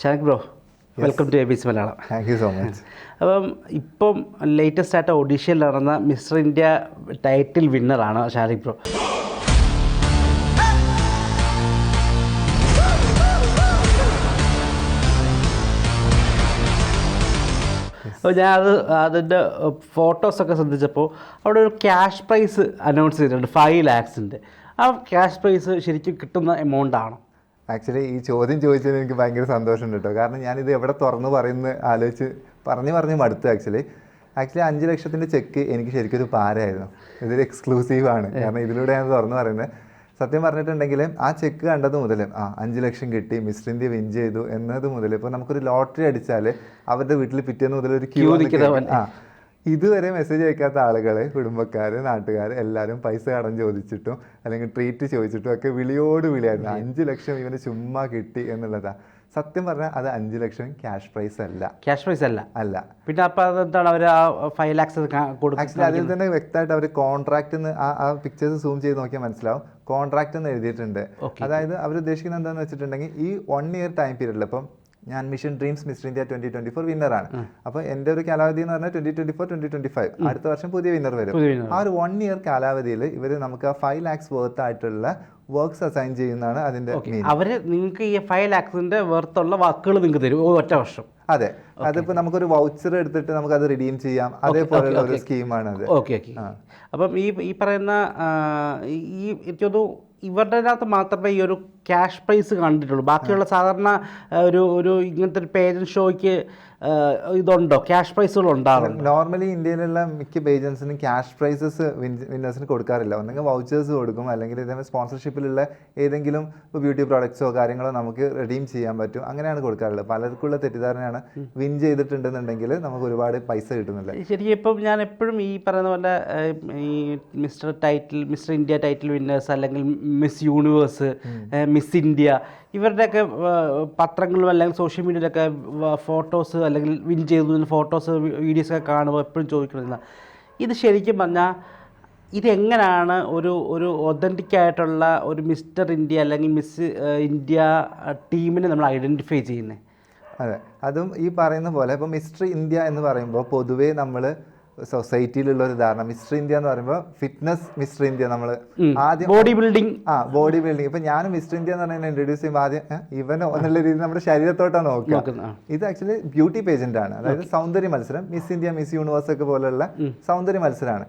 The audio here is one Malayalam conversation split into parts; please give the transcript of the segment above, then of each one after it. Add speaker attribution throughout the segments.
Speaker 1: Shanak bro welcome to A B C Malayalam.
Speaker 2: Thank you so much
Speaker 1: അപ്പം ഇപ്പം ലേറ്റസ്റ്റ് ആയിട്ട് ഒഡീഷയിൽ നടന്ന മിസ്റ്റർ ഇന്ത്യ ടൈറ്റിൽ വിന്നറാണ് ഷാരിഖ് ബ്രോ. അപ്പോൾ ഞാൻ അത് അതിന്റെ ഫോട്ടോസൊക്കെ ശ്രദ്ധിച്ചപ്പോൾ അവിടെ ഒരു ക്യാഷ് പ്രൈസ് അനൗൺസ് ചെയ്തിട്ടുണ്ട് ഫൈവ് ലാക്സിന്റെ ആ ക്യാഷ് പ്രൈസ് ശരിക്കും കിട്ടുന്ന എമൗണ്ട് ആണോ?
Speaker 2: ആക്ച്വലി ഈ ചോദ്യം ചോദിച്ചതിന് എനിക്ക് ഭയങ്കര സന്തോഷമുണ്ട് കേട്ടോ. കാരണം ഞാനിത് എവിടെ തുറന്ന് പറയുന്ന ആലോചിച്ച് പറഞ്ഞ് പറഞ്ഞ് മടുത്തു ആക്ച്വലി ആക്ച്വലി അഞ്ച് ലക്ഷത്തിന്റെ ചെക്ക് എനിക്ക് ശരിക്കും ഒരു പാരായിരുന്നു. ഇതൊരു എക്സ്ക്ലൂസീവ് ആണ്. കാരണം ഇതിലൂടെ ഞാൻ തുറന്ന് പറയുന്നത്. സത്യം പറഞ്ഞിട്ടുണ്ടെങ്കിൽ ആ ചെക്ക് കണ്ടത് മുതൽ ആ അഞ്ച് ലക്ഷം കിട്ടി മിസ്റ്റർ ഇന്ത്യ വിൻ ചെയ്തു എന്നത് മുതൽ ഇപ്പോൾ നമുക്കൊരു ലോട്ടറി അടിച്ചാൽ അവരുടെ വീട്ടിൽ പിറ്റേന്ന് മുതൽ ഒരു ക്യൂ ആ ഇതുവരെ മെസ്സേജ് അയക്കാത്ത ആളുകൾ കുടുംബക്കാർ നാട്ടുകാർ എല്ലാവരും പൈസ കടം ചോദിച്ചിട്ടും അല്ലെങ്കിൽ ട്രീറ്റ് ചോദിച്ചിട്ടും ഒക്കെ വിളിയോട് വിളിയായിരുന്നു. അഞ്ച് ലക്ഷം ഇവന് ചുമ്മാ കിട്ടി എന്നുള്ളതാ. സത്യം പറഞ്ഞാൽ അത് അഞ്ച് ലക്ഷം ക്യാഷ് പ്രൈസ് അല്ല.
Speaker 1: ക്യാഷ് പ്രൈസ് അല്ല.
Speaker 2: അല്ല.
Speaker 1: പിന്നെ അപ്പോൾ അതെന്താണ് അവർ ആ ഫൈവ് ലാക്സ്
Speaker 2: ആക്ച്വലി അതിൽ തന്നെ വ്യക്തമായിട്ട് അവർ കോൺട്രാക്ട് ആ ആ പിക്ചേഴ്സ് സൂം ചെയ്ത് നോക്കിയാൽ മനസ്സിലാവും. കോൺട്രാക്ട് എന്ന് എഴുതിയിട്ടുണ്ട്. അതായത് അവർ ഉദ്ദേശിക്കുന്നത് എന്താണെന്ന് വെച്ചിട്ടുണ്ടെങ്കിൽ ഈ വൺ ഇയർ ടൈം പീരീഡിൽ ഇപ്പം ഞാൻ Mission Dreams Mister India twenty twenty four വിന്നറാണ് അപ്പോൾ എന്റെ ഒരു കാലാവധി എന്ന് പറഞ്ഞാൽ twenty twenty four twenty twenty five അടുത്ത വർഷം പുതിയ വിന്നർ വരും. ആ ഒരു വൺ ഇയർ കാലാവധിയിൽ ഇവർ നമുക്ക് ഫൈവ് ലാക്സ് വർത്ത് ആയിട്ടുള്ള വർക്ക്സ് അസൈൻ ചെയ്യുന്നതാണ് അതിന്റെ
Speaker 1: അവർ നിങ്ങൾക്ക് ഈ ഫൈവ് ലാക്സിന്റെ വർത്തുള്ള വാക്കുകൾ നിങ്ങൾക്ക് തരും ഒറ്റ വർഷം.
Speaker 2: അതെ. അതിപ്പോ നമുക്കൊരു വൗച്ചർ എടുത്തിട്ട് നമുക്ക് അത് റിഡീം ചെയ്യാം അതേപോലെയുള്ള ഒരു സ്കീമാണ് അത്
Speaker 1: ഓക്കെ ഓക്കെ അപ്പം ഈ ഈ പറയുന്ന ഈ ഈ എനിക്ക് തോന്നുന്നു ഇവരുടെ അകത്ത് മാത്രമേ ഈ ഒരു ക്യാഷ് പ്രൈസ് കണ്ടിട്ടുള്ളൂ. ബാക്കിയുള്ള സാധാരണ ഒരു ഒരു ഇങ്ങനത്തെ ഒരു പേജൻ ഷോയ്ക്ക് ഇതുണ്ടോ? ക്യാഷ് പ്രൈസുകൾ ഉണ്ടാകും
Speaker 2: നോർമലി ഇന്ത്യയിലുള്ള മിക്ക ഏജൻസിനും ക്യാഷ് പ്രൈസസ് വിന്നേഴ്സിന് കൊടുക്കാറില്ല. ഒന്നെങ്കിൽ വൗച്ചേഴ്സ് കൊടുക്കും. അല്ലെങ്കിൽ ഇതേ സ്പോൺസർഷിപ്പിലുള്ള ഏതെങ്കിലും ബ്യൂട്ടി പ്രോഡക്ട്സോ കാര്യങ്ങളോ നമുക്ക് റെഡീം ചെയ്യാൻ പറ്റും. അങ്ങനെയാണ് കൊടുക്കാറുള്ളത്. പലർക്കുള്ള തെറ്റിദ്ധാരണയാണ് വിൻ ചെയ്തിട്ടുണ്ടെന്നുണ്ടെങ്കിൽ നമുക്ക് ഒരുപാട് പൈസ കിട്ടുന്നില്ല
Speaker 1: ശരിക്കും ഇപ്പം ഞാൻ എപ്പോഴും ഈ പറയുന്ന പോലെ ഈ Mister title Mister India title winners അല്ലെങ്കിൽ മിസ് യൂണിവേഴ്സ് മിസ് ഇന്ത്യ ഇവരുടെയൊക്കെ പത്രങ്ങളും അല്ലെങ്കിൽ സോഷ്യൽ മീഡിയയിലൊക്കെ ഫോട്ടോസ് അല്ലെങ്കിൽ വിൻ ചെയ്തു ഫോട്ടോസ് വീഡിയോസ് ഒക്കെ കാണുമ്പോൾ എപ്പോഴും ചോദിക്കണമെന്ന ഇത് ശരിക്കും പറഞ്ഞാൽ ഇതെങ്ങനെയാണ് ഒരു ഒരു ഒതന്റിക് ആയിട്ടുള്ള ഒരു മിസ്റ്റർ ഇന്ത്യ അല്ലെങ്കിൽ മിസ് ഇന്ത്യ ടീമിനെ നമ്മൾ ഐഡന്റിഫൈ ചെയ്യുന്നത്?
Speaker 2: അതെ. അതും ഈ പറയുന്ന പോലെ ഇപ്പോൾ മിസ്റ്റർ ഇന്ത്യ എന്ന് പറയുമ്പോൾ പൊതുവേ നമ്മൾ സൊസൈറ്റിയിലുള്ള ഒരു ധാരണ. മിസ്റ്റർ ഇന്ത്യ എന്ന് പറയുമ്പോൾ ഫിറ്റ്നസ് മിസ്റ്റർ ഇന്ത്യ നമ്മൾ ആദ്യം
Speaker 1: ബോഡി ബിൽഡിംഗ്.
Speaker 2: ആ ബോഡി ബിൽഡിംഗ്. ഇപ്പൊ ഞാൻ മിസ്റ്റർ ഇന്ത്യ എന്ന് പറഞ്ഞാൽ ഇൻട്രൊഡ്യൂസ് ചെയ്യുമ്പോൾ ആദ്യം ഇവൻ ഇവനോ എന്നുള്ള രീതിയിൽ നമ്മുടെ ശരീരത്തോട്ടാണ് നോക്കുക. ഇത് ആക്ച്വലി ബ്യൂട്ടി പേജന്റ് ആണ്. അതായത് സൗന്ദര്യ മത്സരം. മിസ് ഇന്ത്യ മിസ് യൂണിവേഴ്സ് ഒക്കെ പോലെയുള്ള സൗന്ദര്യ മത്സരമാണ്.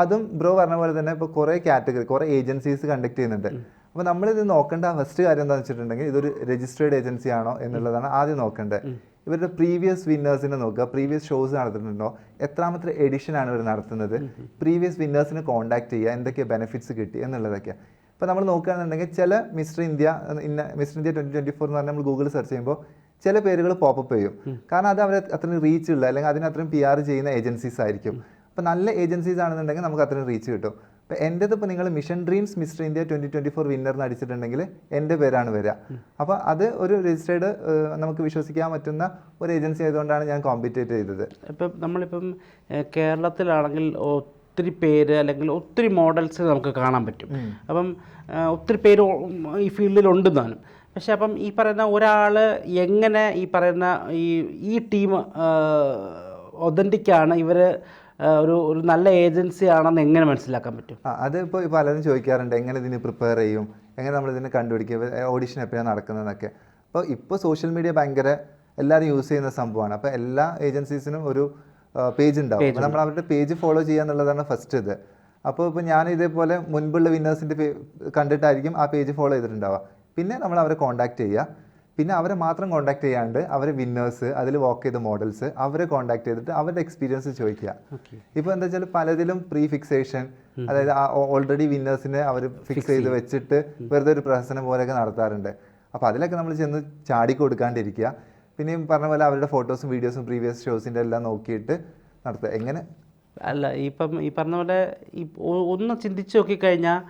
Speaker 2: അതും ബ്രോ പറഞ്ഞ പോലെ തന്നെ ഇപ്പോൾ കുറേ കാറ്റഗറി കുറേ ഏജൻസീസ് കണ്ടക്ട് ചെയ്യുന്നുണ്ട്. അപ്പോൾ നമ്മളിത് നോക്കേണ്ട ഫസ്റ്റ് കാര്യം എന്താണെന്ന് വെച്ചിട്ടുണ്ടെങ്കിൽ ഇതൊരു രജിസ്റ്റേർഡ് ഏജൻസി ആണോ എന്നുള്ളതാണ് ആദ്യം നോക്കേണ്ടത്. ഇവരുടെ പ്രീവിയസ് വിന്നേഴ്സിനെ നോക്കുക. പ്രീവിയസ് ഷോസ് നടത്തുന്നുണ്ടോ? എത്രാമത്തെ എഡിഷൻ ആണ് ഇവർ നടത്തുന്നത്? പ്രീവിയസ് വിന്നേഴ്സിനെ കോൺടാക്ട് ചെയ്യുക. എന്തൊക്കെ ബെനിഫിറ്റ്സ് കിട്ടി എന്നുള്ളതൊക്കെയാണ് ഇപ്പോൾ നമ്മൾ നോക്കുകയാണെന്നുണ്ടെങ്കിൽ ചില മിസ്റ്റർ ഇന്ത്യ ഇന്ന Mister India twenty twenty four എന്ന് പറഞ്ഞാൽ നമ്മൾ ഗൂഗിൾ സെർച്ച് ചെയ്യുമ്പോൾ ചില പേരുകൾ പോപ്പപ്പ് ചെയ്യും. കാരണം അത് അവർ അത്രയും റീച്ച് ഉള്ള അല്ലെങ്കിൽ അതിന് അത്രയും പി ആർ ചെയ്യുന്ന ഏജൻസീസ് ആയിരിക്കും. അപ്പോൾ നല്ല ഏജൻസീസ് ആണെന്നുണ്ടെങ്കിൽ നമുക്ക് അത്രയും റീച്ച് കിട്ടും. അപ്പോൾ എന്റെത് ഇപ്പോൾ നിങ്ങൾ Mission Dreams Mister India twenty twenty four winner എന്ന് അടിച്ചിട്ടുണ്ടെങ്കിൽ എന്റെ പേരാണ് വരിക അപ്പോൾ അത് ഒരു രജിസ്റ്റേർഡ് നമുക്ക് വിശ്വസിക്കാൻ പറ്റുന്ന ഒരു ഏജൻസി ആയതുകൊണ്ടാണ് ഞാൻ കോമ്പറ്റേറ്റ് ചെയ്തത്.
Speaker 1: ഇപ്പം നമ്മളിപ്പം കേരളത്തിലാണെങ്കിൽ ഒത്തിരി പേര് അല്ലെങ്കിൽ ഒത്തിരി മോഡൽസ് നമുക്ക് കാണാൻ പറ്റും. അപ്പം ഒത്തിരി പേര് ഈ ഫീൽഡിൽ ഉണ്ട് താനും പക്ഷേ അപ്പം ഈ പറയുന്ന ഒരാൾ എങ്ങനെ ഈ പറയുന്ന ഈ ഈ ടീം ഒതന്റിക്കാണ് ഇവർ ഒരു ഒരു നല്ല ഏജൻസി ആണെന്ന് എങ്ങനെ മനസ്സിലാക്കാൻ പറ്റും?
Speaker 2: അതിപ്പോൾ പലരും ചോദിക്കാറുണ്ട് എങ്ങനെ ഇതിന് പ്രിപ്പയർ ചെയ്യും? എങ്ങനെ നമ്മൾ ഇതിനെ കണ്ടുപിടിക്കും? ഓഡിഷൻ എപ്പോഴാണ് നടക്കുന്നതെന്നൊക്കെ. അപ്പോൾ ഇപ്പോൾ സോഷ്യൽ മീഡിയ ഭയങ്കര എല്ലാവരും യൂസ് ചെയ്യുന്ന സംഭവമാണ്. അപ്പോൾ എല്ലാ ഏജൻസീസിനും ഒരു പേജ് ഉണ്ടാവും. നമ്മൾ അവരുടെ പേജ് ഫോളോ ചെയ്യുക എന്നുള്ളതാണ് ഫസ്റ്റ് ഇത്. അപ്പോൾ ഇപ്പോൾ ഞാൻ ഇതേപോലെ മുൻപുള്ള വിന്നേഴ്സിന്റെ കണ്ടിട്ടായിരിക്കും ആ പേജ് ഫോളോ ചെയ്തിട്ടുണ്ടാവുക. പിന്നെ നമ്മൾ അവരെ കോൺടാക്ട് ചെയ്യുക. പിന്നെ അവരെ മാത്രം കോൺടാക്ട് ചെയ്യാണ്ട് അവരെ വിന്നേഴ്സ് അതിൽ വർക്ക് ചെയ്ത മോഡൽസ് അവരെ കോൺടാക്ട് ചെയ്തിട്ട് അവരുടെ എക്സ്പീരിയൻസ് ചോദിക്കുക. ഇപ്പോൾ എന്താ വെച്ചാൽ പലതിലും പ്രീ ഫിക്സേഷൻ അതായത് ഓൾറെഡി വിന്നേഴ്സിനെ അവർ ഫിക്സ് ചെയ്ത് വെച്ചിട്ട് വെറുതെ ഒരു പ്രഹസനം പോലെയൊക്കെ നടത്താറുണ്ട്. അപ്പോൾ അതിലൊക്കെ നമ്മൾ ചെന്ന് ചാടി കൊടുക്കാണ്ടിരിക്കുക. പിന്നെയും പറഞ്ഞ പോലെ അവരുടെ ഫോട്ടോസും വീഡിയോസും പ്രീവിയസ് ഷോസിന്റെ എല്ലാം നോക്കിയിട്ട് നടത്തുക. എങ്ങനെ?
Speaker 1: അല്ല ഇപ്പം ഈ പറഞ്ഞ പോലെ ഒന്ന് ചിന്തിച്ച് നോക്കിക്കഴിഞ്ഞാൽ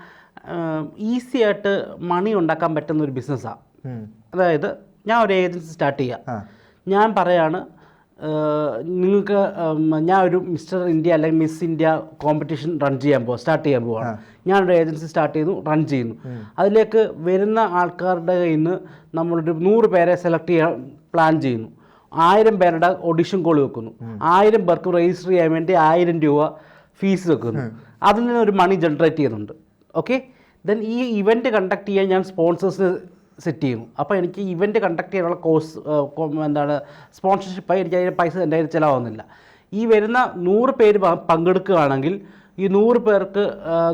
Speaker 1: ഈസി ആയിട്ട് മണി ഉണ്ടാക്കാൻ പറ്റുന്ന ഒരു ബിസിനസ്സാണ് അതായത് ഞാൻ ഒരു ഏജൻസി സ്റ്റാർട്ട് ചെയ്യാം. ഞാൻ പറയാണ് നിങ്ങൾക്ക് ഞാൻ ഒരു മിസ്റ്റർ ഇന്ത്യ അല്ലെങ്കിൽ മിസ് ഇന്ത്യ കോമ്പറ്റീഷൻ റൺ ചെയ്യാൻ പോവാം സ്റ്റാർട്ട് ചെയ്യാൻ പോവാണ്. ഞാനൊരു ഏജൻസി സ്റ്റാർട്ട് ചെയ്യുന്നു റൺ ചെയ്യുന്നു. അതിലേക്ക് വരുന്ന ആൾക്കാരുടെ കയ്യിൽ നിന്ന് നമ്മളൊരു നൂറ് പേരെ സെലക്ട് ചെയ്യാൻ പ്ലാൻ ചെയ്യുന്നു. ആയിരം പേരുടെ ഓഡിഷൻ കോൾ വെക്കുന്നു. ആയിരം പേർക്ക് രജിസ്റ്റർ ചെയ്യാൻ വേണ്ടി ആയിരം രൂപ ഫീസ് വെക്കുന്നു. അതിൽ നിന്ന് ഒരു മണി ജനറേറ്റ് ചെയ്യുന്നുണ്ട്. ഓക്കെ? ദെൻ ഈ ഇവന്റ് കണ്ടക്ട് ചെയ്യാൻ ഞാൻ സ്പോൺസേഴ്സിന് സെറ്റ് ചെയ്യും. അപ്പോൾ എനിക്ക് ഇവന്റ് കണ്ടക്ട് ചെയ്യാനുള്ള കോഴ്സ് എന്താണ് സ്പോൺസർഷിപ്പായി എനിക്ക് അതിന്റെ പൈസ എന്റെ കയ്യിൽ ചിലവാകുന്നില്ല. ഈ വരുന്ന നൂറ് പേര് പങ്കെടുക്കുകയാണെങ്കിൽ ഈ നൂറ് പേർക്ക്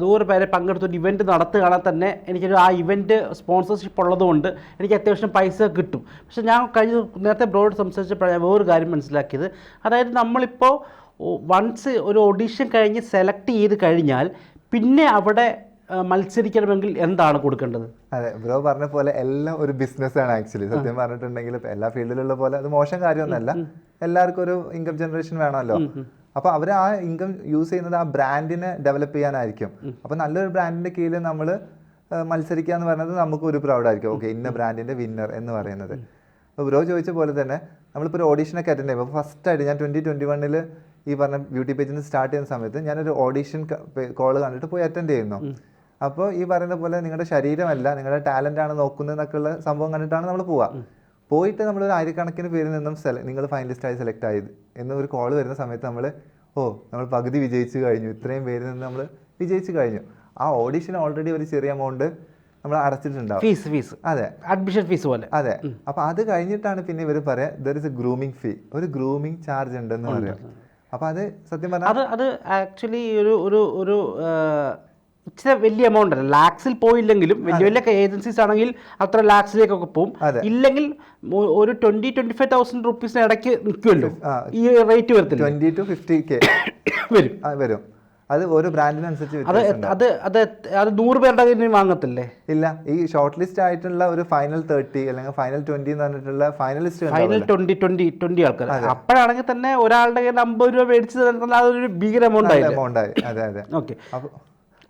Speaker 1: നൂറ് പേരെ പങ്കെടുത്തൊരു ഇവന്റ് നടത്തുകയാണെങ്കിൽ തന്നെ എനിക്കൊരു ആ ഇവന്റ് സ്പോൺസർഷിപ്പ് ഉള്ളതുകൊണ്ട് എനിക്ക് അത്യാവശ്യം പൈസ കിട്ടും. പക്ഷേ ഞാൻ കഴിഞ്ഞ നേരത്തെ ബ്രോഡ് സംസാരിച്ചപ്പോഴാണ് വേറൊരു കാര്യം മനസ്സിലാക്കിയത്. അതായത് നമ്മളിപ്പോൾ വൺസ് ഒരു ഓഡീഷൻ കഴിഞ്ഞ് സെലക്ട് ചെയ്ത് കഴിഞ്ഞാൽ പിന്നെ അവിടെ മത്സരിക്കണമെങ്കിൽ എന്താണ് കൊടുക്കേണ്ടത്?
Speaker 2: അതെ ബ്രോ പറഞ്ഞ പോലെ എല്ലാം ഒരു ബിസിനസ് ആണ് ആക്ച്വലി സത്യം പറഞ്ഞിട്ടുണ്ടെങ്കിൽ എല്ലാ ഫീൽഡിലുള്ള പോലെ അത് മോശം കാര്യമൊന്നുമല്ല. എല്ലാവർക്കും ഒരു ഇൻകം ജനറേഷൻ വേണമല്ലോ. അപ്പൊ അവർ ആ ഇൻകം യൂസ് ചെയ്യുന്നത് ആ ബ്രാൻഡിനെ ഡെവലപ്പ് ചെയ്യാനായിരിക്കും. അപ്പൊ നല്ലൊരു ബ്രാൻഡിന്റെ കീഴിൽ നമ്മൾ മത്സരിക്കുക എന്ന് പറയുന്നത് നമുക്ക് ഒരു പ്രൗഡ് ആയിരിക്കും. ഓക്കെ ഇന്ന ബ്രാൻഡിന്റെ വിന്നർ എന്ന് പറയുന്നത്. അപ്പോൾ ബ്രോ ചോദിച്ച പോലെ തന്നെ നമ്മളിപ്പോൾ ഒരു ഓഡീഷനൊക്കെ അറ്റൻഡ് ചെയ്യുമ്പോൾ ഫസ്റ്റ് ആയിട്ട് ഞാൻ ട്വന്റി ട്വന്റി വണ്ണിൽ ഈ പറഞ്ഞ ബ്യൂട്ടി പേജിൽ നിന്ന് സ്റ്റാർട്ട് ചെയ്യുന്ന സമയത്ത് ഞാനൊരു ഓഡീഷൻ കോൾ കണ്ടിട്ട് പോയി അറ്റൻഡ് ചെയ്യുന്നു. അപ്പോൾ ഈ പറയുന്ന പോലെ നിങ്ങളുടെ ശരീരമല്ല നിങ്ങളുടെ ടാലന്റ് ആണ് നോക്കുന്നതെന്നൊക്കെയുള്ള സംഭവം കണ്ടിട്ടാണ് നമ്മൾ പോവുക പോയിട്ട് നമ്മൾ ഒരു ആയിരക്കണക്കിന് പേരിൽ നിന്നും സെല നിങ്ങൾ ഫൈനലിസ്റ്റ് ആയി സെലക്ട് ആയത് എന്ന ഒരു കോൾ വരുന്ന സമയത്ത് നമ്മൾ ഓ നമ്മൾ പകുതി വിജയിച്ചു കഴിഞ്ഞു ഇത്രയും പേരിൽ നിന്ന് നമ്മൾ വിജയിച്ചു കഴിഞ്ഞു. ആ ഓഡിഷൻ ഓൾറെഡി ഒരു ചെറിയ എമൗണ്ട് നമ്മൾ അടച്ചിട്ടുണ്ടാവും.
Speaker 1: ഫീസ് ഫീസ്
Speaker 2: അതെ.
Speaker 1: അഡ്മിഷൻ ഫീസ് പോലെ.
Speaker 2: അതെ. അപ്പൊ അത് കഴിഞ്ഞിട്ടാണ് പിന്നെ ഇവർ പറയാ there is a grooming fee ഒരു ഗ്രൂമിംഗ് ചാർജ് ഉണ്ടെന്ന് പറയാം. അപ്പൊ അത് സത്യം പറഞ്ഞാൽ
Speaker 1: അത് അത് ആക്ച്വലി ഒരു ഒരു ഒരു ഇച്ചിരി വലിയ എമൗണ്ട് അല്ല. ലാക്സിൽ പോയില്ലെങ്കിലും വലിയ വലിയ ഏജൻസീസ് ആണെങ്കിൽ അത്ര ലാക്സിലേക്കൊക്കെ പോകും. ഇല്ലെങ്കിൽ ഒരു ട്വന്റി ട്വന്റി ഫൈവ് തൗസൻഡ് റുപ്പീസിന് ഇടയ്ക്ക് നിൽക്കുമല്ലോ. ഈ റേറ്റ് വരത്തില്ല?
Speaker 2: ട്വന്റി ടു ഫിഫ്റ്റി കെ
Speaker 1: വരും.
Speaker 2: വരും. അത് ഓരോ ബ്രാൻഡിനനുസരിച്ച്
Speaker 1: അത് അത് അത് അത് നൂറ് പേരുടെ കയ്യിൽ നിന്ന് വാങ്ങത്തില്ലേ?
Speaker 2: ഇല്ല. ഈ ഷോർട്ട് ലിസ്റ്റ് ആയിട്ടുള്ള ഒരു ഫൈനൽ തേർട്ടി അല്ലെങ്കിൽ ഫൈനൽ ട്വന്റി എന്ന് പറഞ്ഞിട്ടുള്ള finalist
Speaker 1: final twenty twenty twenty ആൾക്കാർ അപ്പോഴാണെങ്കിൽ തന്നെ ഒരാളുടെ കയ്യിൽ അമ്പത് രൂപ മേടിച്ച് തന്നെ അതൊരു ഭീകര എമൗണ്ട് ആയി
Speaker 2: എമൗണ്ട് ആയി. അതെ അതെ.
Speaker 1: ഓക്കെ
Speaker 2: അപ്പൊ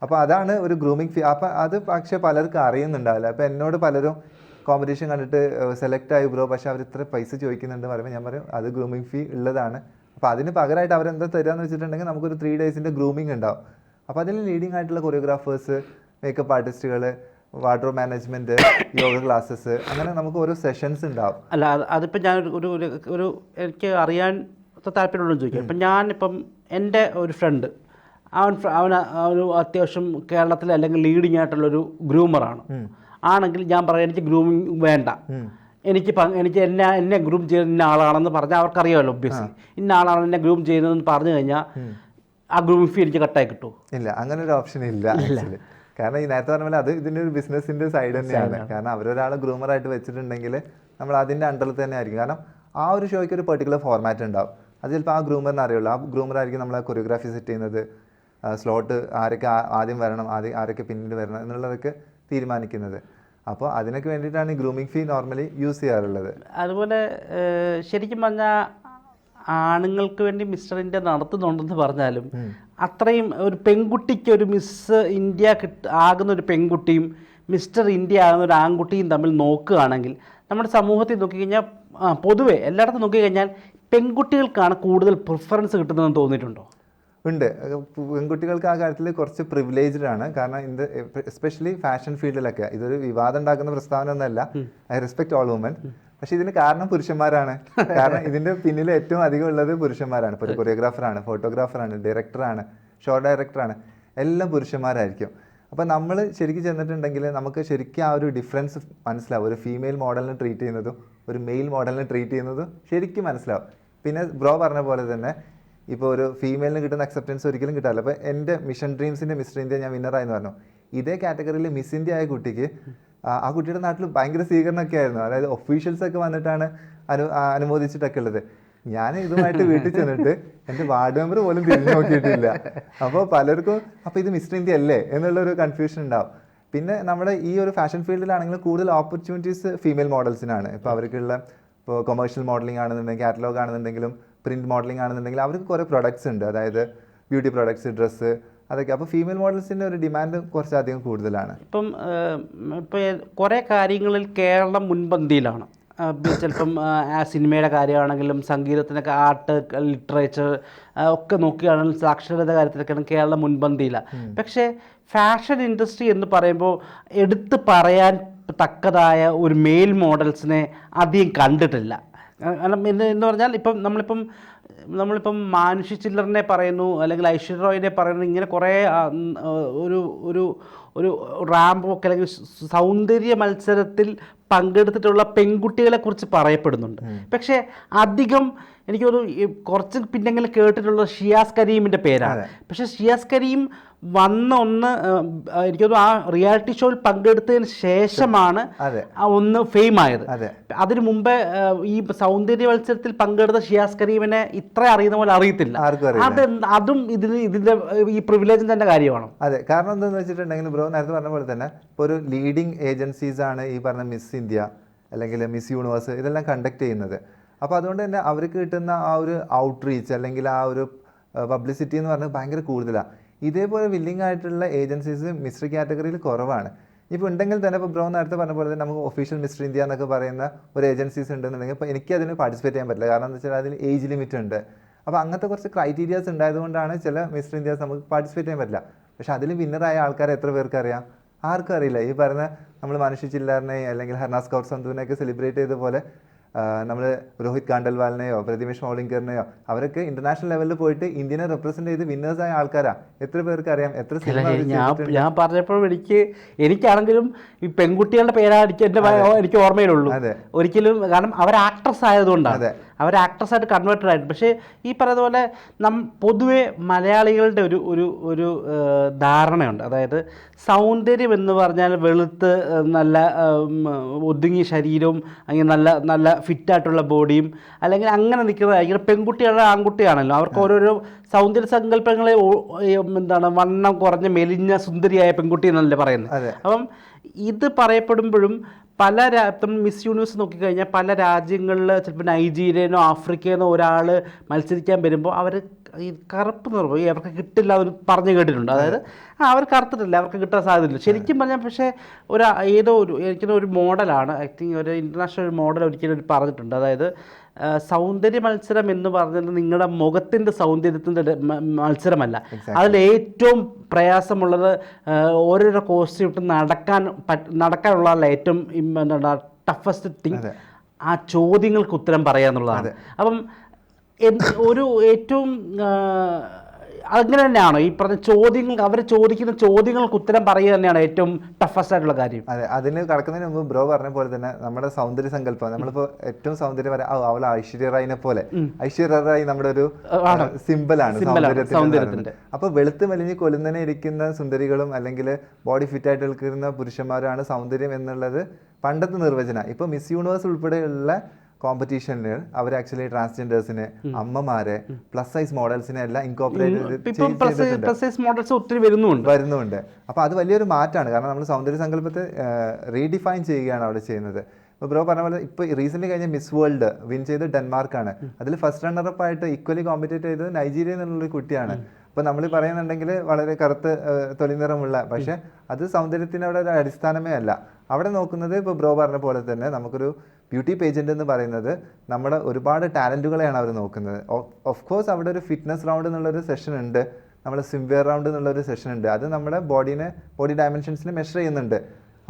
Speaker 2: അപ്പൊ അതാണ് ഒരു ഗ്രൂമിങ് ഫീ അപ്പൊ അത് പക്ഷേ പലർക്കും അറിയുന്നുണ്ടാവില്ല. അപ്പോൾ എന്നോട് പലരും കോമ്പറ്റീഷൻ കണ്ടിട്ട് സെലക്ട് ആയി ബ്രോ പക്ഷേ അവർ ഇത്ര പൈസ ചോദിക്കുന്നുണ്ട് പറയുമ്പോൾ ഞാൻ പറയും അത് ഗ്രൂമിങ് ഫീ ഉള്ളതാണ്. അപ്പോൾ അതിന് പകരമായിട്ട് അവരെന്താ തരാമെന്ന് വെച്ചിട്ടുണ്ടെങ്കിൽ നമുക്കൊരു ത്രീ ഡേയ്സിന്റെ ഗ്രൂമിംഗ് ഉണ്ടാവും. അപ്പോൾ അതിൽ ലീഡിംഗ് ആയിട്ടുള്ള കൊറിയോഗ്രാഫേഴ്സ് മേക്കപ്പ് ആർട്ടിസ്റ്റുകൾ വാട്ടർ മാനേജ്മെന്റ് യോഗ ക്ലാസ്സസ് അങ്ങനെ നമുക്ക് ഓരോ സെഷൻസ് ഉണ്ടാവും.
Speaker 1: അല്ല അത് അതിപ്പോൾ ഞാൻ ഒരു ഒരു എനിക്ക് അറിയാൻ താല്പര്യമുള്ളതെന്ന് ചോദിക്കാം. ഇപ്പം ഞാനിപ്പം എന്റെ ഒരു ഫ്രണ്ട് അവൻ അവൻ ഒരു അത്യാവശ്യം കേരളത്തിൽ അല്ലെങ്കിൽ ലീഡിങ് ആയിട്ടുള്ളൊരു ഗ്രൂമറാണ് ആണെങ്കിൽ ഞാൻ പറയാം എനിക്ക് ഗ്രൂമിങ് വേണ്ട. എനിക്ക് എനിക്ക് എന്നെ എന്നെ ഗ്രൂം ചെയ്യുന്ന ഇന്ന ആളാണെന്ന് പറഞ്ഞാൽ അവർക്കറിയാമല്ലോ ഒബ്വിയസ്ലി ഇന്ന ആളാണ് എന്നെ ഗ്രൂം ചെയ്യുന്നതെന്ന് പറഞ്ഞു കഴിഞ്ഞാൽ ആ ഗ്രൂമിംഗ് ഫീ എനിക്ക് കട്ടായി കിട്ടുമോ
Speaker 2: ഇല്ല അങ്ങനെ ഒരു ഓപ്ഷൻ ഇല്ല കാരണം ഈ നേരത്തെ പറഞ്ഞ പോലെ അത് ഇതിന്റെ ഒരു ബിസിനസിന്റെ സൈഡ് തന്നെയാണ്. കാരണം അവരൊരാളെ ഗ്രൂമർ ആയിട്ട് വെച്ചിട്ടുണ്ടെങ്കിൽ നമ്മൾ അതിന്റെ അണ്ടറിൽ തന്നെ ആയിരിക്കും. കാരണം ആ ഒരു ഷോയ്ക്ക് ഒരു പെർട്ടിക്കുലർ ഫോർമാറ്റ് ഉണ്ടാവും. അത് ചിലപ്പോൾ ആ ഗ്രൂമറിന് അറിയുള്ളൂ. ആ ഗ്രൂമർ ആയിരിക്കും നമ്മളെ കൊറിയോഗ്രാഫി സെറ്റ് ചെയ്യുന്നത്. സ്ലോട്ട് ആരൊക്കെ ആദ്യം വരണം ആദ്യം ആരൊക്കെ പിന്നീട് വരണം എന്നുള്ളതൊക്കെ തീരുമാനിക്കുന്നത്. അപ്പോൾ അതിനൊക്കെ വേണ്ടിയിട്ടാണ് ഈ ഗ്രൂമിംഗ് ഫീ നോർമലി യൂസ് ചെയ്യാറുള്ളത്.
Speaker 1: അതുപോലെ ശരിക്കും പറഞ്ഞാൽ ആണുങ്ങൾക്ക് വേണ്ടി മിസ്റ്റർ ഇന്ത്യ നടത്തുന്നുണ്ടെന്ന് പറഞ്ഞാലും അത്രയും ഒരു പെൺകുട്ടിക്ക് ഒരു മിസ് ഇന്ത്യ കിട്ട ആകുന്ന ഒരു പെൺകുട്ടിയും മിസ്റ്റർ ഇന്ത്യ ആകുന്ന ഒരു ആൺകുട്ടിയും തമ്മിൽ നോക്കുകയാണെങ്കിൽ നമ്മുടെ സമൂഹത്തിൽ നോക്കിക്കഴിഞ്ഞാൽ പൊതുവേ പൊതുവെ എല്ലായിടത്തും നോക്കിക്കഴിഞ്ഞാൽ പെൺകുട്ടികൾക്കാണ് കൂടുതൽ പ്രിഫറൻസ് കിട്ടുന്നതെന്ന് തോന്നിയിട്ടുണ്ടോ?
Speaker 2: ഉണ്ട്. പെൺകുട്ടികൾക്ക് ആ കാര്യത്തിൽ കുറച്ച് പ്രിവിലേജ്ഡ് ആണ്. കാരണം ഇത് എസ്പെഷ്യലി ഫാഷൻ ഫീൽഡിലൊക്കെ ഇതൊരു വിവാദം ഉണ്ടാക്കുന്ന പ്രസ്താവന ഒന്നല്ല. ഐ റെസ്പെക്ട് ഓൾ വുമൻ പക്ഷെ ഇതിന് കാരണം പുരുഷന്മാരാണ്. കാരണം ഇതിന്റെ പിന്നിൽ ഏറ്റവും അധികം ഉള്ളത് പുരുഷന്മാരാണ്. ഇപ്പോൾ ഒരു കൊറിയോഗ്രാഫറാണ് ഫോട്ടോഗ്രാഫറാണ് ഡയറക്ടറാണ് ഷോ ഡയറക്ടറാണ് എല്ലാം പുരുഷന്മാരായിരിക്കും. അപ്പോൾ നമ്മൾ ശരിക്കും ചെന്നിട്ടുണ്ടെങ്കിൽ നമുക്ക് ശരിക്കും ആ ഒരു ഡിഫറൻസ് മനസ്സിലാവും. ഒരു ഫീമെയിൽ മോഡലിനെ ട്രീറ്റ് ചെയ്യുന്നതും ഒരു മെയിൽ മോഡലിനെ ട്രീറ്റ് ചെയ്യുന്നതും ശരിക്കും മനസ്സിലാവും. പിന്നെ ബ്രോ പറഞ്ഞ പോലെ തന്നെ ഇപ്പോൾ ഒരു ഫീമെയിലിന് കിട്ടുന്ന അക്സെപ്റ്റൻസ് ഒരിക്കലും കിട്ടാറില്ല. അപ്പോൾ എന്റെ മിഷൻ ഡ്രീംസിന്റെ മിസ്റ്റർ ഇന്ത്യ ഞാൻ വിന്നറായെന്ന് പറഞ്ഞു. ഇതേ കാറ്റഗറിയിൽ മിസ് ഇന്ത്യ ആയ കുട്ടിക്ക് ആ കുട്ടിയുടെ നാട്ടിൽ ഭയങ്കര സ്വീകരണമൊക്കെ ആയിരുന്നു. അതായത് ഒഫീഷ്യൽസ് ഒക്കെ വന്നിട്ടാണ് അനു അനുമോദിച്ചിട്ടൊക്കെ ഉള്ളത്. ഞാൻ ഇതുമായിട്ട് വീട്ടിൽ ചെന്നിട്ട് എന്റെ വാർഡ് മെമ്പർ പോലും തിരിഞ്ഞു നോക്കിയിട്ടില്ല. അപ്പോൾ പലർക്കും അപ്പോൾ ഇത് മിസ്റ്റർ ഇന്ത്യ അല്ലേ? എന്നുള്ളൊരു കൺഫ്യൂഷൻ ഉണ്ടാവും. പിന്നെ നമ്മുടെ ഈ ഒരു ഫാഷൻ ഫീൽഡിലാണെങ്കിലും കൂടുതൽ ഓപ്പർച്യൂണിറ്റീസ് ഫീമെയിൽ മോഡൽസിനാണ് ഇപ്പോൾ അവർക്കുള്ള ഇപ്പോൾ കൊമേഴ്ഷ്യൽ മോഡലിംഗ് ആണെന്നുണ്ടെങ്കിൽ കാറ്റലോഗ് ആണെന്നുണ്ടെങ്കിലും പ്രിന്റ് മോഡലിംഗ് ആണെന്നുണ്ടെങ്കിൽ അവർക്ക് കുറേ പ്രൊഡക്ട്സ് ഉണ്ട്. അതായത് ബ്യൂട്ടി പ്രൊഡക്ട്സ് ഡ്രസ്സ് അതൊക്കെ. അപ്പോൾ ഫീമെയിൽ മോഡൽസിന്റെ ഒരു ഡിമാൻഡ് കുറച്ചധികം കൂടുതലാണ്.
Speaker 1: ഇപ്പം ഇപ്പോൾ കുറേ കാര്യങ്ങളിൽ കേരളം മുൻപന്തിയിലാണ്. ചിലപ്പം സിനിമയുടെ കാര്യമാണെങ്കിലും സംഗീതത്തിനൊക്കെ ആർട്ട് ലിറ്ററേച്ചർ ഒക്കെ നോക്കുകയാണെങ്കിലും സാക്ഷരത കാര്യത്തിലൊക്കെയാണ് കേരളം മുൻപന്തിയിലാണ് പക്ഷേ ഫാഷൻ ഇൻഡസ്ട്രി എന്ന് പറയുമ്പോൾ എടുത്തു പറയാൻ തക്കതായ ഒരു മെയിൽ മോഡൽസിനെ അധികം കണ്ടിട്ടില്ല. കാരണം എന്ന് പറഞ്ഞാൽ ഇപ്പം നമ്മളിപ്പം നമ്മളിപ്പം മാനുഷി ചില്ലറിനെ പറയുന്നു അല്ലെങ്കിൽ ഐശ്വര്യ റോയിനെ പറയുന്നു ഇങ്ങനെ കുറേ ഒരു ഒരു ഒരു റാമ്പ് ഒക്കെ അല്ലെങ്കിൽ സൗന്ദര്യ മത്സരത്തിൽ പങ്കെടുത്തിട്ടുള്ള പെൺകുട്ടികളെക്കുറിച്ച് പറയപ്പെടുന്നുണ്ട്. പക്ഷേ അധികം എനിക്ക് ഒരു കുറച്ച് പിന്നെങ്കിലും കേട്ടിട്ടുള്ള ഷിയാസ് കരീമിന്റെ പേരാണ്. പക്ഷേ ഷിയാസ് കരീം വന്ന ഒന്ന് ആ, എനിക്ക് തോന്നുന്നു ആ റിയാലിറ്റി ഷോയിൽ പങ്കെടുത്തതിന് ശേഷമാണ് ഒന്ന് ഫെയിം ആയത് അതിനു മുമ്പേ ഈ സൗന്ദര്യ മത്സരത്തിൽ പങ്കെടുത്ത ഷിയാസ് കരീമിനെ ഇത്ര അറിയുന്ന പോലെ അറിയത്തില്ല. അത് അതും ഇതിന് ഇതിന്റെ ഈ പ്രിവിലേജും തന്നെ കാര്യമാണ്.
Speaker 2: അതെ. കാരണം എന്താണെന്ന് വെച്ചിട്ടുണ്ടെങ്കിൽ ബ്രോ നേരത്തെ പറഞ്ഞ പോലെ തന്നെ ഒരു ലീഡിംഗ് ഏജൻസീസ് ആണ് ഈ പറഞ്ഞ മിസ് ഇന്ത്യ അല്ലെങ്കിൽ മിസ് യൂണിവേഴ്സ് ഇതെല്ലാം കണ്ടക്ട് ചെയ്യുന്നത്. അപ്പോൾ അതുകൊണ്ട് തന്നെ അവർക്ക് കിട്ടുന്ന ആ ഒരു ഔട്ട് റീച്ച് അല്ലെങ്കിൽ ആ ഒരു പബ്ലിസിറ്റി എന്ന് പറഞ്ഞാൽ ഭയങ്കര കൂടുതലാണ് ഇതേപോലെ വില്ലിംഗ് ആയിട്ടുള്ള ഏജൻസീസ് മിസ്റ്ററി കാറ്റഗറിയിൽ കുറവാണ്. ഇപ്പോൾ ഉണ്ടെങ്കിൽ തന്നെ ഇപ്പോൾ ബ്രോ നേരത്തെ പറഞ്ഞ പോലെ തന്നെ നമുക്ക് ഒഫീഷ്യൽ മിസ്റ്റർ ഇന്ത്യ എന്നൊക്കെ പറയുന്ന ഒരു ഏജൻസീസ് ഉണ്ടെന്നുണ്ടെങ്കിൽ ഇപ്പോൾ എനിക്ക് അതിന് പാർട്ടിസിപ്പേറ്റ് ചെയ്യാൻ പറ്റില്ല. കാരണം എന്താ വെച്ചാൽ അതിൽ ഏജ് ലിമിറ്റ് ഉണ്ട്. അപ്പോൾ അങ്ങനത്തെ കുറച്ച് ക്രൈറ്റീരിയാസ് ഉണ്ടായതുകൊണ്ടാണ് ചില മിസ്റ്റർ ഇന്ത്യാസ് നമുക്ക് പാർട്ടിസിപ്പേറ്റ് ചെയ്യാൻ പറ്റില്ല. പക്ഷേ അതിൽ വിന്നറായ ആൾക്കാരെ എത്ര പേർക്ക് അറിയാം? ആർക്കും അറിയില്ല. ഈ പറഞ്ഞ നമ്മൾ മനുഷ്യ ചില്ലാറിനെ അല്ലെങ്കിൽ ഹർനാസ് കൗർ സന്ധുവിനെയൊക്കെ സെലിബ്രേറ്റ് ചെയ്ത പോലെ നമ്മൾ രോഹിത് കാണ്ടൽവാലിനെയോ പ്രതിമേഷ് മൗളിങ്കറിനെയോ അവരൊക്കെ ഇന്റർനാഷണൽ ലെവലിൽ പോയിട്ട് ഇന്ത്യനെ റെപ്രസെന്റ് ചെയ്ത് വിന്നേഴ്സ് ആയ ആൾക്കാരാ. എത്ര പേർക്ക് അറിയാം? എത്ര
Speaker 1: ഞാൻ? ഞാൻ പറഞ്ഞപ്പോഴും എനിക്ക് എനിക്കാണെങ്കിലും ഈ പെൺകുട്ടികളുടെ പേരാണ് എനിക്ക് എന്റെ എനിക്ക് ഓർമ്മയിലുള്ളൂ. ഒരിക്കലും കാരണം അവർ ആക്ട്രസ് ആയതുകൊണ്ടാണ്. അവർ ആക്ട്രസ്സായിട്ട് കൺവേർട്ടഡ് ആയിട്ട് പക്ഷേ ഈ പറയുന്ന പോലെ നം പൊതുവെ മലയാളികളുടെ ഒരു ഒരു ഒരു ധാരണയുണ്ട്. അതായത് സൗന്ദര്യം എന്ന് പറഞ്ഞാൽ വെളുത്ത് നല്ല ഒതുങ്ങിയ ശരീരവും അല്ലെങ്കിൽ നല്ല നല്ല ഫിറ്റായിട്ടുള്ള ബോഡിയും അല്ലെങ്കിൽ അങ്ങനെ നിൽക്കുന്നതായിരിക്കും പെൺകുട്ടികളുടെ ആൺകുട്ടിയാണല്ലോ. അവർക്ക് ഓരോരോ സൗന്ദര്യ സങ്കല്പങ്ങളെ എന്താണ് വണ്ണം കുറഞ്ഞ മെലിഞ്ഞ സുന്ദരിയായ പെൺകുട്ടി എന്നല്ലേ പറയുന്നത്. അപ്പം ഇത് പറയപ്പെടുമ്പോഴും പല ഇപ്പം മിസ് യൂണിവേഴ്സ് നോക്കിക്കഴിഞ്ഞാൽ പല രാജ്യങ്ങളിൽ ചിലപ്പോൾ നൈജീരിയനോ ആഫ്രിക്കയെന്നോ ഒരാൾ മത്സരിക്കാൻ വരുമ്പോൾ അവർ ഈ കറുപ്പ് നിറവ് അവർക്ക് കിട്ടില്ല അവർ പറഞ്ഞു കേട്ടിട്ടുണ്ട്. അതായത് ആ അവർ കറുത്തിട്ടില്ല അവർക്ക് കിട്ടാൻ സാധ്യതയില്ല. ശരിക്കും പറഞ്ഞാൽ പക്ഷേ ഒരു ഏതോ ഒരു എനിക്കൊരു മോഡലാണ്. ഐ തിങ്ക് ഒരു ഇന്റർനാഷണൽ മോഡൽ ഒരിക്കലും ഒരു പറഞ്ഞിട്ടുണ്ട്. അതായത് സൗന്ദര്യ മത്സരം എന്ന് പറഞ്ഞത് നിങ്ങളുടെ മുഖത്തിന്റെ സൗന്ദര്യത്തിന്റെ മത്സരമല്ല. അതിൽ ഏറ്റവും പ്രയാസമുള്ളത് ഓരോരോ കോസ്റ്റ്യൂം ഇട്ട് നടക്കാൻ നടക്കാനുള്ള നടക്കാനുള്ളതല്ല ഏറ്റവും എന്താ എന്താണ് ടഫസ്റ്റ് തിങ് ആ ചോദ്യങ്ങൾക്ക് ഉത്തരം പറയാന്നുള്ളതാണ്. അപ്പം ഒരു ഏറ്റവും അങ്ങനെ തന്നെയാണ്? ഈ പറഞ്ഞ ചോദ്യങ്ങൾ അവർ ചോദിക്കുന്ന ചോദ്യങ്ങൾക്ക് ഉത്തരം പറയുക തന്നെയാണ് ഏറ്റവും ടഫസ്റ്റ് ആയിട്ടുള്ള കാര്യം.
Speaker 2: അതെ അതിന് കടക്കുന്നതിന് മുമ്പ് ബ്രോ പറഞ്ഞ പോലെ തന്നെ നമ്മുടെ സൗന്ദര്യ സങ്കല്പം നമ്മളിപ്പോ ഏറ്റവും സൗന്ദര്യം പറയാം "ആ, അവൾ ഐശ്വര്യ റായിനെ പോലെ. ഐശ്വര്യ റായി നമ്മുടെ ഒരു സിമ്പിളാണ് സൗന്ദര്യത്തിന്റെ അപ്പൊ വെളുത്ത് മെലിഞ്ഞ് കൊലുന്നനെ ഇരിക്കുന്ന സുന്ദരികളും അല്ലെങ്കിൽ ബോഡി ഫിറ്റ് ആയിട്ട് നിൽക്കുന്ന പുരുഷന്മാരാണ് സൗന്ദര്യം എന്നുള്ളത് പണ്ടത്തെ നിർവചന. ഇപ്പൊ മിസ് യൂണിവേഴ്സ് ഉൾപ്പെടെയുള്ള കോമ്പറ്റീഷനിൽ അവർ ആക്ച്വലി ട്രാൻസ്ജെൻഡേഴ്സിനെ അമ്മമാരെ പ്ലസ് സൈസ് മോഡൽസിനെ എല്ലാം ഇൻകോപ്പറേറ്റ്
Speaker 1: ഇപ്പം മോഡൽസ് ഒത്തിരി വരുന്നുണ്ട്.
Speaker 2: വരുന്നുണ്ട്. അപ്പോൾ അത് വലിയൊരു മാറ്റമാണ്. കാരണം നമ്മൾ സൗന്ദര്യ സങ്കല്പത്തെ റീഡിഫൈൻ ചെയ്യുകയാണ് അവിടെ ചെയ്യുന്നത്. ഇപ്പോൾ ബ്രോ പറഞ്ഞ പോലെ ഇപ്പോൾ റീസെന്റ് കഴിഞ്ഞ മിസ് വേൾഡ് വിൻ ചെയ്ത് ഡെൻമാർക്കാണ്. അതിൽ ഫസ്റ്റ് റണ്ണറപ്പ് ആയിട്ട് ഈക്വലി കോമ്പറ്റേറ്റ് ചെയ്തത് നൈജീരിയ എന്നുള്ള കുട്ടിയാണ്. അപ്പോൾ നമ്മൾ പറയുന്നുണ്ടെങ്കിൽ വളരെ കറുത്ത് തൊലി നിറമുള്ള പക്ഷെ അത് സൗന്ദര്യത്തിന് അവിടെ ഒരു അടിസ്ഥാനമേ അല്ല. അവിടെ നോക്കുന്നത് ഇപ്പോൾ ബ്രോ പറഞ്ഞ പോലെ തന്നെ നമുക്കൊരു ബ്യൂട്ടി പേജന്റ് എന്ന് പറയുന്നത് നമ്മുടെ ഒരുപാട് ടാലന്റുകളെയാണ് അവർ നോക്കുന്നത്. ഓഫ് കോഴ്സ് അവിടെ ഒരു ഫിറ്റ്നസ് റൗണ്ട് എന്നുള്ളൊരു സെഷൻ ഉണ്ട്. നമ്മുടെ സ്വിംവെയർ റൗണ്ട് എന്നുള്ള ഒരു സെഷൻ ഉണ്ട്. അത് നമ്മുടെ ബോഡീനെ ബോഡി ഡയമെൻഷൻസിനെ മെഷർ ചെയ്യുന്നുണ്ട്.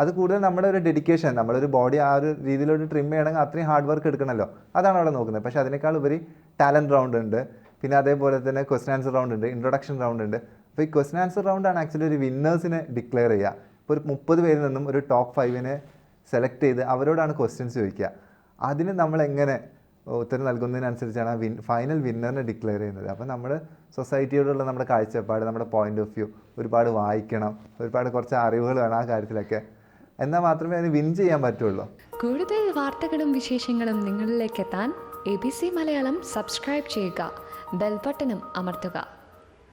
Speaker 2: അത് കൂടുതൽ നമ്മുടെ ഒരു ഡെഡിക്കേഷൻ നമ്മളൊരു ബോഡി ആ ഒരു രീതിയിലോട്ട് ട്രിം ചെയ്യണമെങ്കിൽ അത്രയും ഹാർഡ് വർക്ക് എടുക്കണമല്ലോ. അതാണ് അവിടെ നോക്കുന്നത്. പക്ഷേ അതിനേക്കാൾ ഉപരി ടാലന്റ് റൗണ്ട് ഉണ്ട്. പിന്നെ അതേപോലെ തന്നെ ക്വസ്റ്റൻ ആൻസർ റൗണ്ട് ഉണ്ട് ഇൻട്രൊഡക്ഷൻ റൗണ്ട് ഉണ്ട്. അപ്പോൾ ഈ ക്വസ്റ്റൻ ആൻസർ റൗണ്ടാണ് ആക്ച്വലി ഒരു വിന്നേഴ്സിനെ ഡിക്ലെയർ ചെയ്യുക. ഇപ്പോൾ ഒരു മുപ്പത് പേരിൽ നിന്നും ഒരു ടോപ്പ് ഫൈവിനെ സെലക്ട് ചെയ്ത് അവരോടാണ് ക്വസ്റ്റ്യൻസ് ചോദിക്കുക. അതിന് നമ്മൾ എങ്ങനെ ഉത്തരം നൽകുന്നതിനനുസരിച്ചാണ് ആ വിൻ ഫൈനൽ വിന്നറിനെ ഡിക്ലെയർ ചെയ്യുന്നത്. അപ്പോൾ നമ്മൾ സൊസൈറ്റിയോടുള്ള നമ്മുടെ കാഴ്ചപ്പാട് നമ്മുടെ പോയിന്റ് ഓഫ് വ്യൂ ഒരുപാട് വായിക്കണം ഒരുപാട് കുറച്ച് അറിവുകൾ വേണം ആ കാര്യത്തിലൊക്കെ. എന്നാൽ മാത്രമേ അതിന് വിൻ ചെയ്യാൻ പറ്റുള്ളൂ.
Speaker 3: കൂടുതൽ വാർത്തകളും വിശേഷങ്ങളും നിങ്ങളിലേക്ക് എത്താൻ A B C Malayalam subscribe ചെയ്യുക. ബെൽബട്ടനും അമർത്തുക